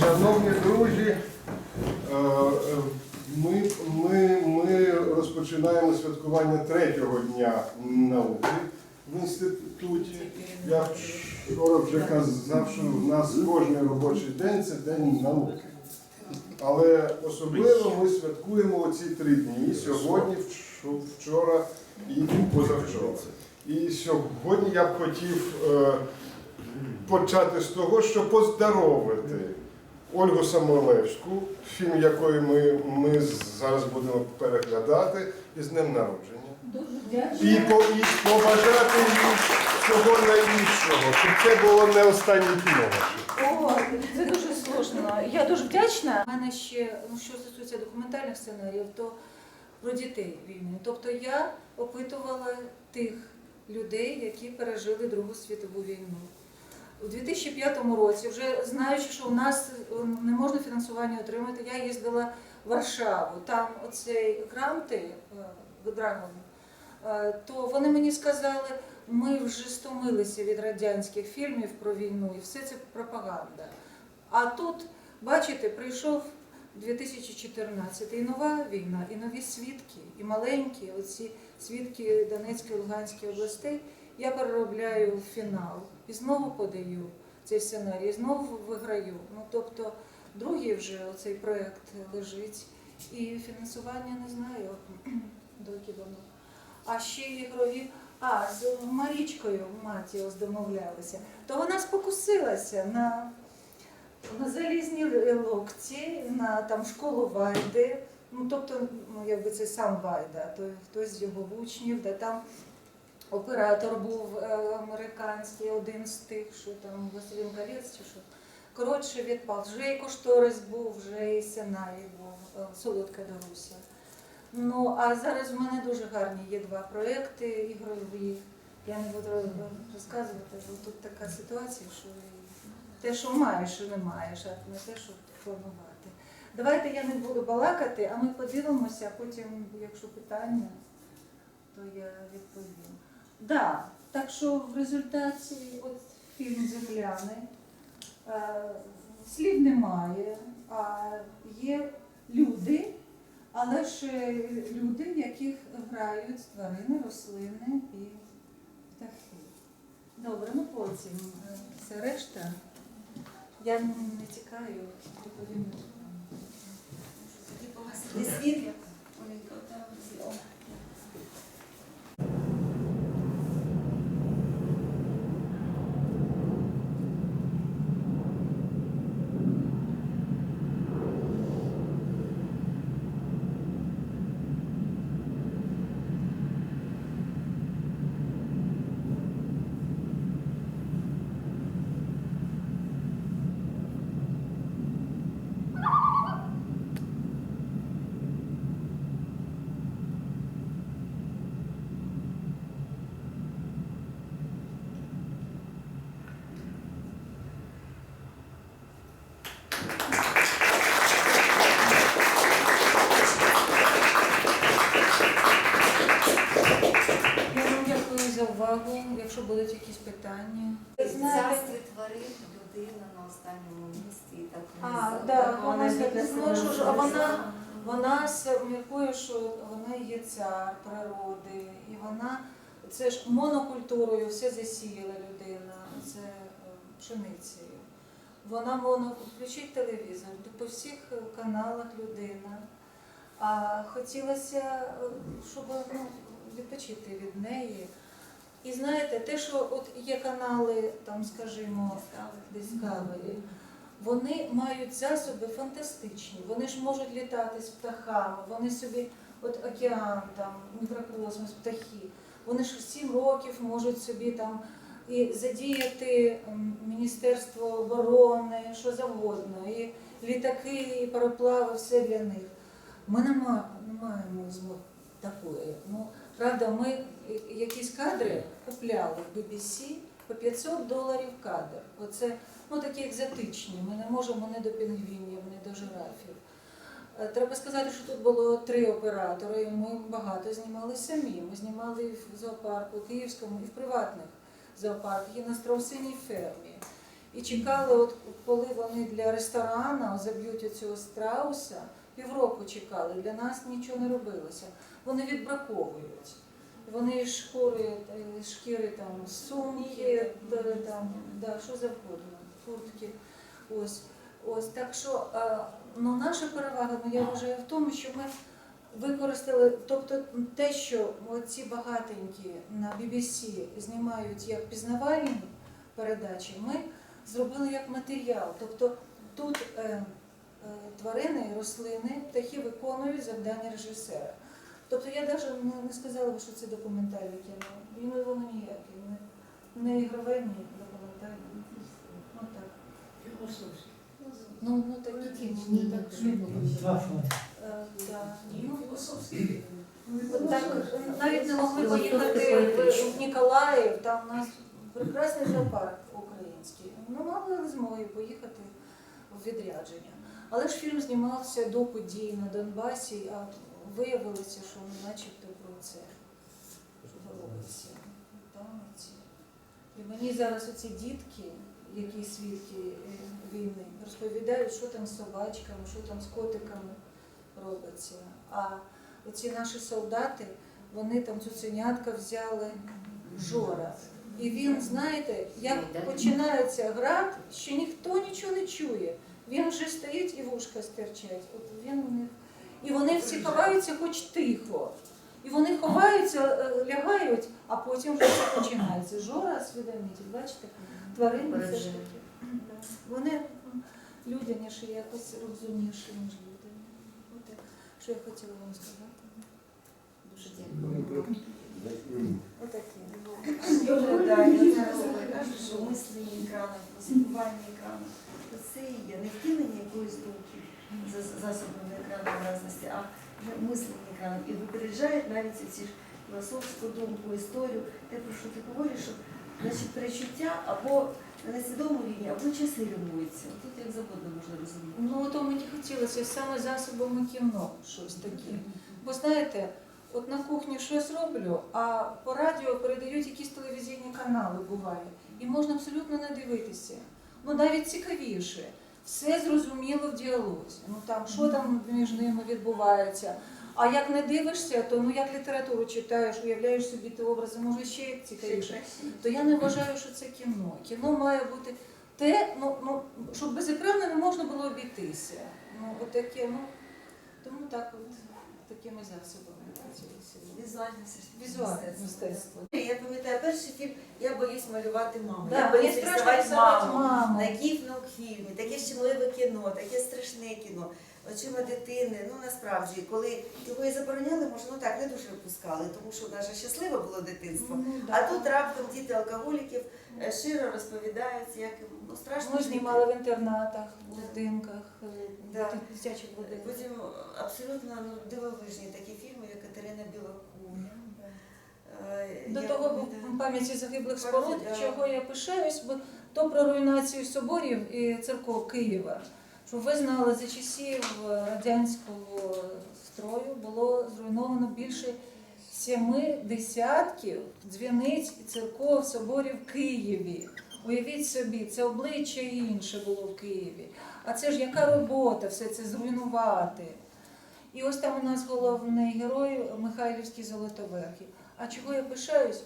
Шановні друзі, е, е, ми, ми, ми розпочинаємо святкування третього дня науки в інституті. Я вчора вже казав, що в нас кожен робочий день це день науки. Але особливо ми святкуємо оці три дні сьогодні, вчора і позавчора. І сьогодні я б хотів е, почати з того, що поздоровити Ольгу Самойлевську, фільм якої ми, ми зараз будемо переглядати, із днем народження. І, по, і побажати їй всього найбільшого, щоб це було не останнє кіно. О, це дуже сложно. Я дуже вдячна. У мене ще, ну що стосується документальних сценаріїв, то про дітей війни. Тобто я опитувала тих людей, які пережили Другу світову війну. У 2005 році, вже знаючи, що у нас е, не можна фінансування отримати, я їздила в Варшаву. Там оцей гранти е, Драгон, е, то вони мені сказали, ми вже стомилися від радянських фільмів про війну, і все це пропаганда. А тут, бачите, прийшов 2014 і нова війна, і нові свідки, і маленькі, оці свідки Донецької Луганської областей. Я переробляю фінал і знову подаю цей сценарій, і знову виграю. Ну тобто, другий вже цей проект лежить, і фінансування не знаю, доки воно. А ще ігрові. А, з Марічкою Матіос домовлялися, то вона спокусилася на, на залізні локті, на там школу Вайди. Ну, тобто, ну, якби це сам Вайда, то хтось з його учнів, де там оператор був е, американський, один з тих, що там Василін Калець чи що. Коротше, відпав. Вже і кошторис був, вже і сценарій був, е, Солодка Даруся. Ну, а зараз в мене дуже гарні є два проекти ігрові. Я не буду розказувати, бо тут така ситуація, що те, що маєш, що не маєш, а не те, що планувати. Давайте я не буду балакати, а ми подивимося, а потім, якщо питання, то я відповім. Да, так що в результаті от фільм Земляни е, слів немає, а є люди. Але ж люди, в яких грають тварини, рослини і птахи. Добре, ну потім е, все решта. Я не тікаю, доповім. Тоді по вас є світло. Оленька, отак взяла. Я вам дякую за увагу. Якщо будуть якісь питання. Царстві тварин людина на останньому місці. і Так А, так вона ж, а вона- Вона міркує, що вона є цар природи, і вона це ж монокультурою все засіяла людина, це е, пшеницею. Вона моно включить телевізор, то по всіх каналах людина. А хотілося, е, щоб ну, відпочити від неї. І знаєте, те, що от є канали, там, скажімо, Discovery, вони мають засоби фантастичні. Вони ж можуть літати з птахами, вони собі, от океан, там, мікрокосмос, птахи. Вони ж сім років можуть собі там і задіяти Міністерство оборони, що завгодно, і літаки, і пароплави, все для них. Ми не, маємо змоги такої. Ну, правда, ми якісь кадри купляли в BBC по 500 доларів кадр. Оце ну, такі екзотичні. Ми не можемо не до пінгвінів, не до жирафів. Е, Треба сказати, що тут було три оператори, і ми багато знімали самі. Ми знімали і в зоопарку Київському, і в приватних зоопарках, і на страусиній фермі. і чекали, от коли вони для ресторану заб'ють оцього страуса, півроку чекали, для нас нічого не робилося. Вони відбраковують. Вони шкури, шкіри там, сумки, там, да, що завгодно, куртки. Ось. Ось так що ну, наша перевага, ну я вважаю в тому, що ми використали, тобто те, що ці багатенькі на BBC знімають як пізнавальні передачі, ми зробили як матеріал. Тобто тут е, тварини, рослини, птахи виконують завдання режисера. Тобто я навіть не, не сказала би, що це документальне кіно. Він воно ніяке, не, не ігрове, ні документальне. Ну так. Ну, ну такі кіно. Так, що Два фото. Е, да. Ну, так, навіть не могли поїхати в Ніколаїв, там у нас прекрасний зоопарк український. Ну, мали змоги поїхати в відрядження. Але ж фільм знімався до подій на Донбасі, а виявилося, що начебто про це робиться. Там. І мені зараз оці дітки, які свідки е, війни, розповідають, що там з собачками, що там з котиками робиться. А оці наші солдати, вони там цуценятка взяли Жора. І він, знаєте, як починається град, що ніхто нічого не чує. Він вже стоїть і вушка стирчать. От він у них. І вони всі ховаються хоч тихо. І вони ховаються, е, лягають, а потім вже починається. Жора освідомитель, бачите, тварини все ж таки. Вони людяніші, якось розумніші, ніж люди. От так, що я хотіла вам сказати. Дуже дякую. Отакі. Дуже да, я зараз кажу, що мислення екрану, прослідкування екрану, не втілення якоїсь думки за засобами екранної власності, а мислення екраном. І випереджають навіть ці ж філософську думку, історію, те, про що ти говориш, що значить, перечуття або на несвідомому рівні, або часи рівнуються. Тут як завгодно можна розуміти. Ну, то мені хотілося саме засобами кіно щось таке. Бо знаєте, от на кухні щось роблю, а по радіо передають якісь телевізійні канали, буває. І можна абсолютно не дивитися. Ну навіть цікавіше. Все зрозуміло в діалозі. Ну там що там між ними відбувається. А як не дивишся, то ну як літературу читаєш, уявляєш собі ті образи, може ще цікавіше. То я не вважаю, що це кіно. Кіно має бути те, ну, ну щоб без екрану не можна було обійтися. Ну, от таке, ну тому так от такими засобами. Візуальне Візуальне мистецтво. Я пам'ятаю перший фільм Я боюсь малювати маму. Да, я боюсь рисувати маму. маму. На Такі фільми, таке щемливе кіно, таке страшне кіно. Очима дитини, ну насправді, коли його і забороняли, може, ну так не дуже випускали, тому що наше щасливе було дитинство. Ну, да. А тут раптом діти алкоголіків е, щиро розповідають, як ну, страшно. Ми знімали в інтернатах, в будинках, е, Да. дитячих будинках. Потім абсолютно ну, дивовижні такі фільми, як Катерина Білокуля. Е, До я того пам'яті загиблих споруд, чого я пишаюсь, бо то про руйнацію соборів і церков Києва. Щоб ви знали, за часів радянського строю було зруйновано більше семи десятків дзвіниць і церков соборів в Києві. Уявіть собі, це обличчя інше було в Києві. А це ж яка робота все це зруйнувати? І ось там у нас головний герой Михайлівський Золотоверхий. А чого я пишаюсь?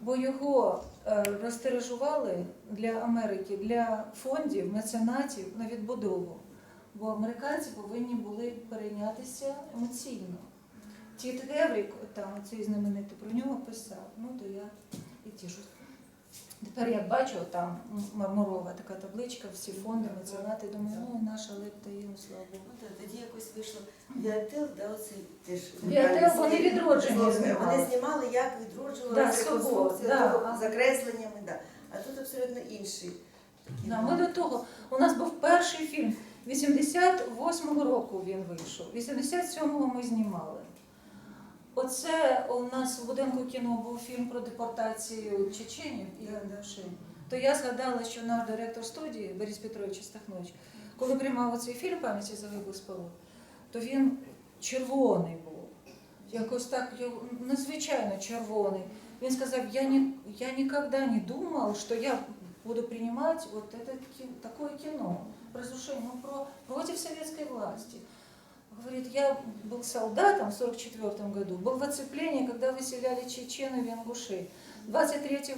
Бо його е, розтиражували для Америки, для фондів, меценатів на відбудову. Бо американці повинні були перейнятися емоційно. Тіт Геврік, там цей знаменитий про нього писав. Ну то я і тішусь. Тепер я бачу там мармурова така табличка, всі фонди, меценати. Думаю, ну наша лепта їм, слава Богу. Ну, так, Тоді якось вийшло Віател, да, оцей теж. Віател, вони відродження Вони знімали. як відроджували Да, да. закресленнями, да. А тут абсолютно інший. Да, ми до того. У нас був перший фільм. 88-го року він вийшов. 87-го ми знімали. Оце у нас в будинку кіно був фільм про депортацію чеченів і Андашин. То я згадала, що наш директор студії Борис Петрович Стахнович, коли приймав оцей фільм пам'яті загиблих споруд, то він червоний був. Якось так надзвичайно червоний. Він сказав, я, ні, я ніколи не думав, що я буду принимать вот это такое кино, разрушение, ну, про, против советской власти. Говорит, я был солдатом в 44 году, был в оцеплении, когда выселяли чеченов и ингушей. 23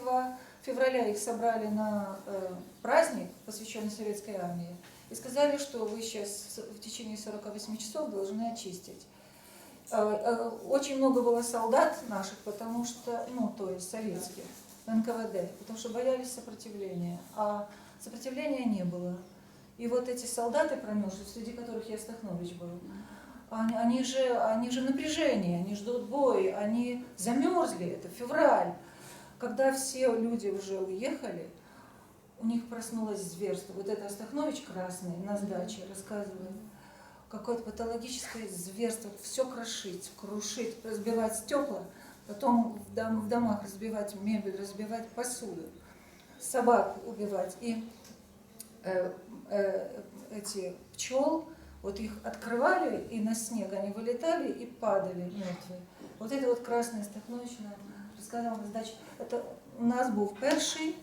февраля их собрали на э, праздник, посвященный советской армии, и сказали, что вы сейчас в течение 48 часов должны очистить. Э, э, Очень много было солдат наших, потому что, ну, то есть советских, НКВД, потому что боялись сопротивления, а сопротивления не было. И вот эти солдаты промерзшие, среди которых я Стахнович был, они, они же, они же в напряжении, они ждут бой, они замерзли, это февраль. Когда все люди уже уехали, у них проснулось зверство. Вот это Астахнович красный на сдаче рассказывает. Какое-то патологическое зверство. Все крошить, крушить, разбивать стекла, потом в, дом- в домах разбивать мебель, разбивать посуду, собак убивать. И э, эти пчел, вот их открывали, и на снег они вылетали и падали мертвые. Вот это вот красне Стахнович нам розказав на здачі. Это у нас був перший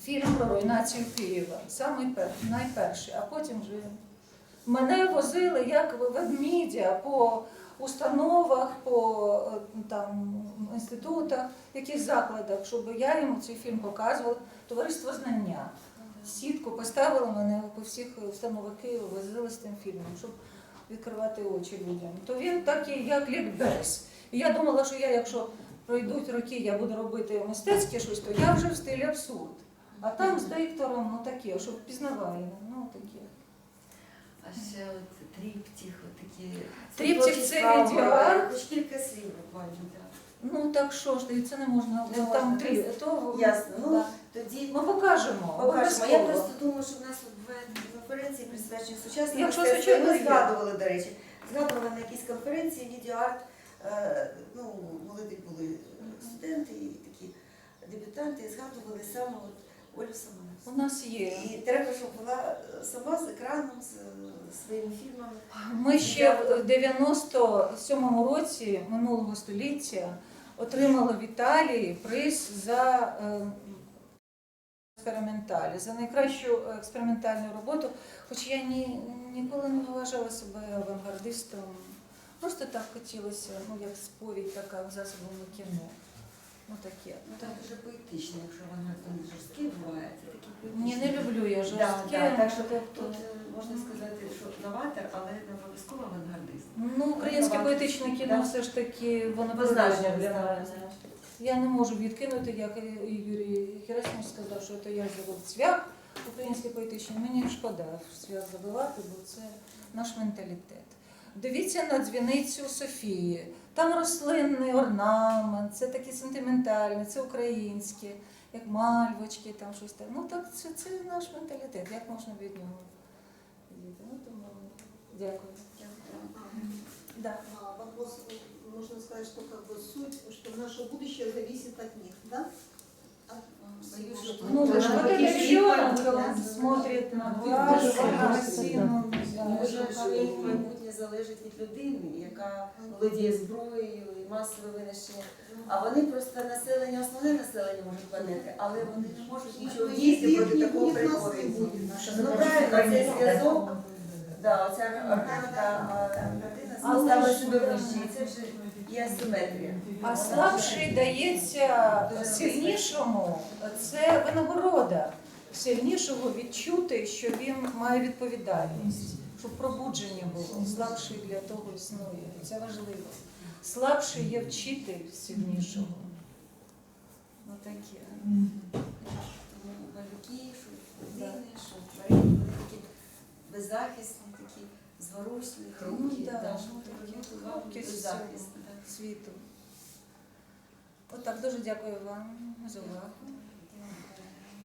фільм про руйнацію Києва, самий пер, найперший, а потім вже мене возили як ведмідя по установах, по е, там, інститутах, яких закладах, щоб я йому цей фільм показувала. Товариство знання. Сітку поставили мене по всіх установах Києва, возили з тим фільмом, щоб відкривати очі людям. То він такий, як лікбез. І я думала, що я, якщо пройдуть роки, я буду робити мистецьке щось, то я вже в стилі абсурд. А там з диктором ну таке, щоб пізнавальне, ну таке. А ще от тріптіх, от такі. Тріптіх це відеоарт. Кілька слів буквально. Ну так що ж, це не можна, Не там можна, три. То, Ясно. Ну, да. Тоді Ми покажемо. покажемо. Я просто думаю, що в нас буває конференції присвячені Якщо звичайно Ми згадували, до речі, згадували на якійсь конференції відеоарт. е, Ну, молоді були студенти і такі дебютанти, і згадували саме от Олю У нас є. І треба, щоб була е, сама з екраном, з е, своїми фільмами. Ми ще в 97-му році минулого століття отримали в Італії приз за е, експерименталі, за найкращу експериментальну роботу, хоч я ні, ніколи не вважала себе авангардистом. Просто так хотілося, ну як сповідь така в засобами кіно. Ну таке. Ну так дуже поетично, якщо вона там жорсткі буває, це такі Ні, не люблю я Да, жорстке. да, так що тут е, можна сказати, що новатор, але не обов'язково авангардист. Ну, українське Давай. поетичне кіно Да. все ж таки воно Однозначно, для да. мене. Я не можу відкинути, як і Юрій Герасимович сказав, що це я забув цвях українське поетичне. Мені шкода цвях забивати, бо це наш менталітет. Дивіться на дзвіницю Софії. Там рослинний орнамент, це таке сентиментальне, це українське, як мальвочки, там щось там. Ну так це, це наш менталітет. Як можна від нього відійти? Ну, тому дякую. Да. А, Вопрос, э, можно сказать, что как бы суть, что наше будущее зависит от них, да? Боюсь, що Ну, тут вот вона этот такі ребенок, фільми, он да. смотрит на Ну, вас, дуже на багато, картину. я що їх майбутнє залежить від людини, яка володіє зброєю і масове винищення. А вони просто населення, основне населення може планети, але вони не можуть нічого Их- діяти проти такого приходу. Ну правильно, цей зв'язок, оця органіка, а людина Але ставила ж, себе і це вже є асиметрія. А слабший дається сильнішому. Це винагорода. Сильнішого відчути, що він має відповідальність, щоб пробудження було. Слабший для того існує. Це важливо. Слабший є вчитель сильнішого. Ну таке. Тому малюки, людини, що тварини, такі беззахисні, такі зворушні, хрупкі, хрупкі беззахисні. світу. Отак, дуже дякую вам за увагу.